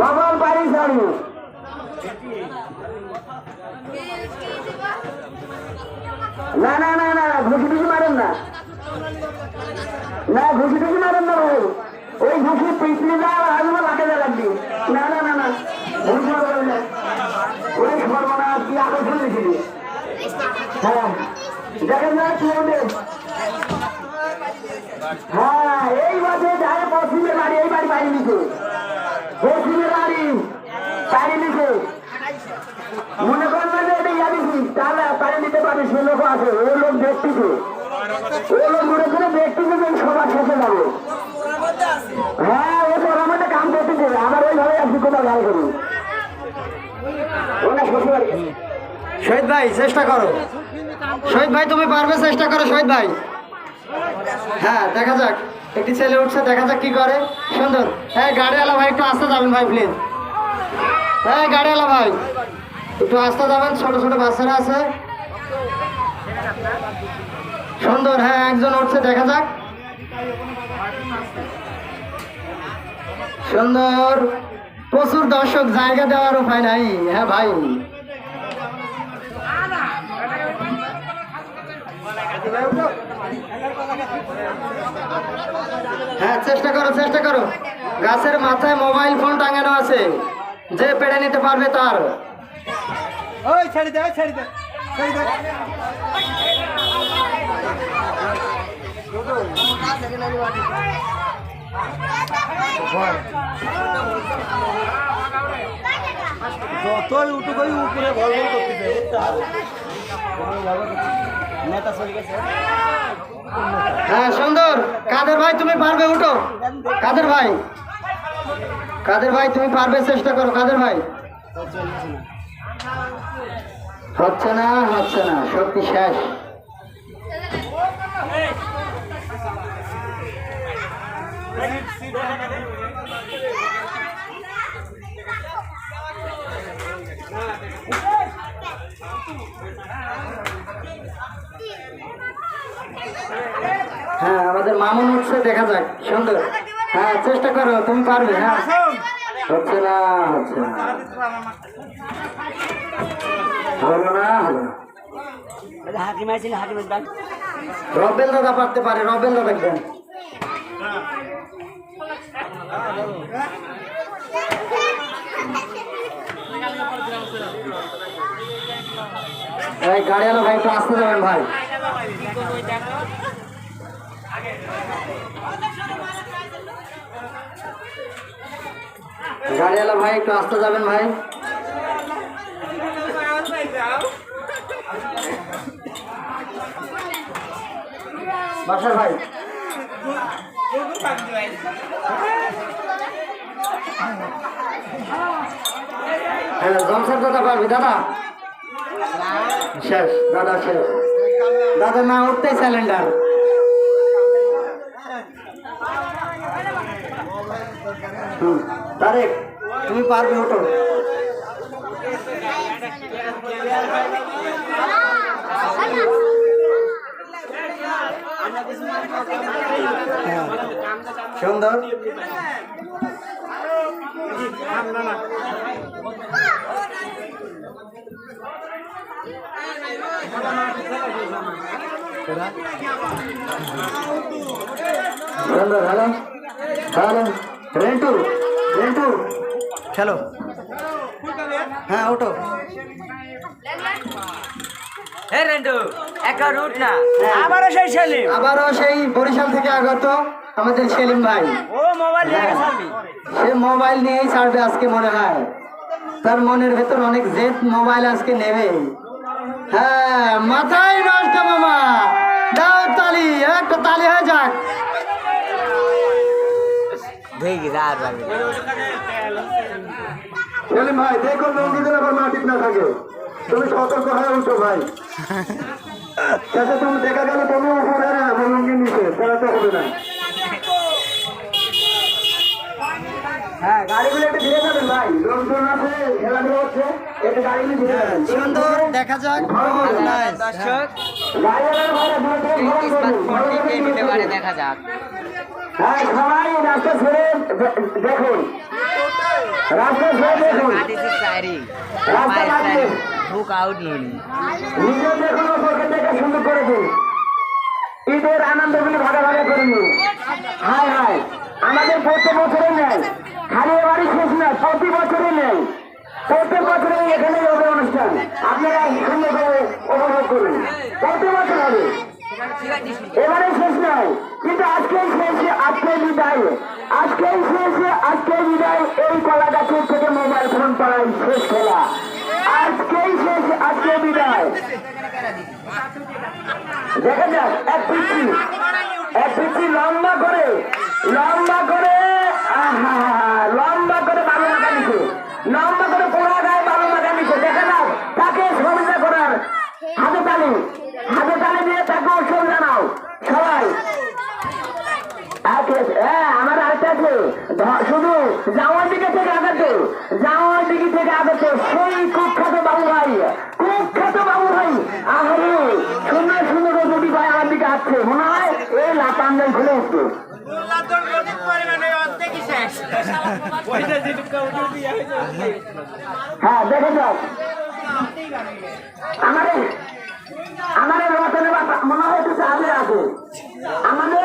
বাবার বাড়ি শাড়ি না না না না ঘুষি টুসি মারেন না। না, ঘুষি টুসি মারেন না ভাই। ওই ঘুষি পিছলে যাওয়া আসবে লাটে যা লাগবে। না না না না, ঘুষি মারবেন না। ওই সর্বনাশ কি আকর্ষণ লিখিবি হ্যাঁ দেখেন না, কি হ্যাঁ এই মাঝে যায় পশ্চিমের বাড়ি, এই বাড়ি বাড়ি নিচে পশ্চিমের বাড়ি বাড়ি নিচে মনে করেন না যে এটা ইয়া দিছি তাহলে পাড়ি নিতে পারবে সে লোক আছে, ও লোক দেখতেছে ও লোক করে দেখতেছে যে সবার শেষে যাবে। হ্যাঁ ও তো মধ্যে কাম করতেছে আমার ওইভাবে আপনি কোথাও গাল করি। শহীদ ভাই, চেষ্টা করো। শহীদ ভাই, তুমি পারবে, চেষ্টা করো, শহীদ ভাই। হ্যাঁ দেখা যাক। একটি ছেলে উঠছে, দেখা যাক কি করে। সুন্দর। হ্যাঁ গাড়িওয়ালা ভাই, একটু আসতে যাবেন ভাই প্লিজ হ্যাঁ গাড়িওয়ালা ভাই, একটু আসতে যাবেন, ছোট ছোট বাচ্চারা আছে। সুন্দর হ্যাঁ একজন উঠছে, দেখা যাক। সুন্দর, প্রচুর দর্শক, জায়গা দেওয়ার উপায় নাই হ্যাঁ ভাই। হ্যাঁ চেষ্টা করো চেষ্টা করো। গাছের মাথায় মোবাইল ফোন টাঙানো আছে, যে পেড়ে নিতে পারবে তার। ওই, ছেড়ে দে ছেড়ে দে। যতই উপরে ভর হ্যাঁ সুন্দর। কাদের ভাই, তুমি পারবে, উঠো। কাদের ভাই? কাদের ভাই, তুমি পারবে, চেষ্টা করো। কাদের ভাই? হচ্ছে না হচ্ছে না, শক্তি শেষ। হ্যাঁ আমাদের মামুন হচ্ছে, দেখা যাক, সুন্দর। হ্যাঁ চেষ্টা করো, তুমি পারবে হ্যাঁ। হচ্ছে না হচ্ছে না। হলো না? হলো না। হাকিম আইছিল হাকিমের ডাক রবেল দাদা পারতে পারে রবেল দাদা দেখবেন এই গাড়িওয়ালা ভাই একটু আসতে যাবেন ভাই। গাড়িওয়ালা ভাই একটু আসতে যাবেন ভাই। বাসার ভাই। হ্যাঁ জমশেদ দাদা পারবি, দাদা? শেষ দাদা শেষ। দাদা না উঠতেই স্যালেন্ডার হুম, তারেক, তুমি পারবে, ওঠো। সুন্দর সুন্দর হ্যালো হ্যালো রেন্টু রেন্টু খেলো হ্যাঁ ওঠো হে রেন্টু একটা রুট না। আবারও সেই সেলিম। আবারও সেই বরিশাল থেকে আগত আমাদের সেলিম ভাই। ও মোবাইল নিয়ে গেছে সে মোবাইল নিয়েই ছাড়বে আজকে মনে হয়। তার মনের ভেতর অনেক জেদ মোবাইল আজকে নেবে। হ্যাঁ মাথায় নষ্ট মামা। দাও তালি একটা তালি হয়ে যাক। সেলিম ভাই দেখো লঙ্গি যেন আবার মাটির না থাকে। তুমি সতর্ক হয়ে উঠো ভাই। তুমি দেখা গেল তুমি উপরে না আমার নিচে তারা তো হবে না। হ্যাঁ গাড়িগুলো একটু ধীরে যাবেন ভাই। লোকজন আছে খেলাধুলা হচ্ছে একটু গাড়িগুলো ধীরে যাবেন সুন্দর দেখা যাক। দর্শক। গাড়িওয়ালার ভাইরা দূরে থেকে ভরণ করুন, ভরণ করে নিতে পারে দেখা যাক। হ্যাঁ সবাই রাস্তা ছেড়ে দেখুন। রাস্তা ছেড়ে দেখুন। রাস্তা বাড়ছে বুক আউট নুনি নিজে দেখুন ওপরকে দেখে সুন্দর করে নিন হায় হায়, আমাদের প্রত্যেক বছরে নেই খালি এবারই শেষ নয়, প্রতি বছরে নেই প্রত্যেক বছরে এখানে হবে অনুষ্ঠান। আপনারা করে উপভোগ করুন। প্রতি বছর হবে। এবারে শেষ নয়, কিন্তু আজকেই শেষ আজকে বিদায়। আজকেই শেষ আজকে বিদায় এই কলা গাছের থেকে মোবাইল ফোন পাড়াই শেষ খেলা আজকেই শেষ আজকে বিদায়। দেখা যাক, এক পিচ্ছি এক পিচ্ছি লম্বা করে লম্বা করে লম্বা করে বালু মাখা নিচ্ছে লম্বা করে পোড়া গায়ে বালু মাখা নিচ্ছে দেখা যাক তাকে সহযোগিতা করার। হাতে তালি হাতে তালি দিয়ে তাকে উৎসব জানাও। সবাই। আমার আরেকটা আছে। শুধু জামার দিকে থেকে আগাতে জামার দিকে থেকে আগাতে সেই কুখ্যাত বাবু ভাই কুখ্যাত বাবু ভাই আহারে সুন্দর সুন্দর দুটি ভাই আমার দিকে আসছে মনে হয় এই লাতান্দাই খুলে উঠছে হ্যাঁ দেখে যাও। আমাদের আমাদের মনে হয় আগে আছে। আমাদের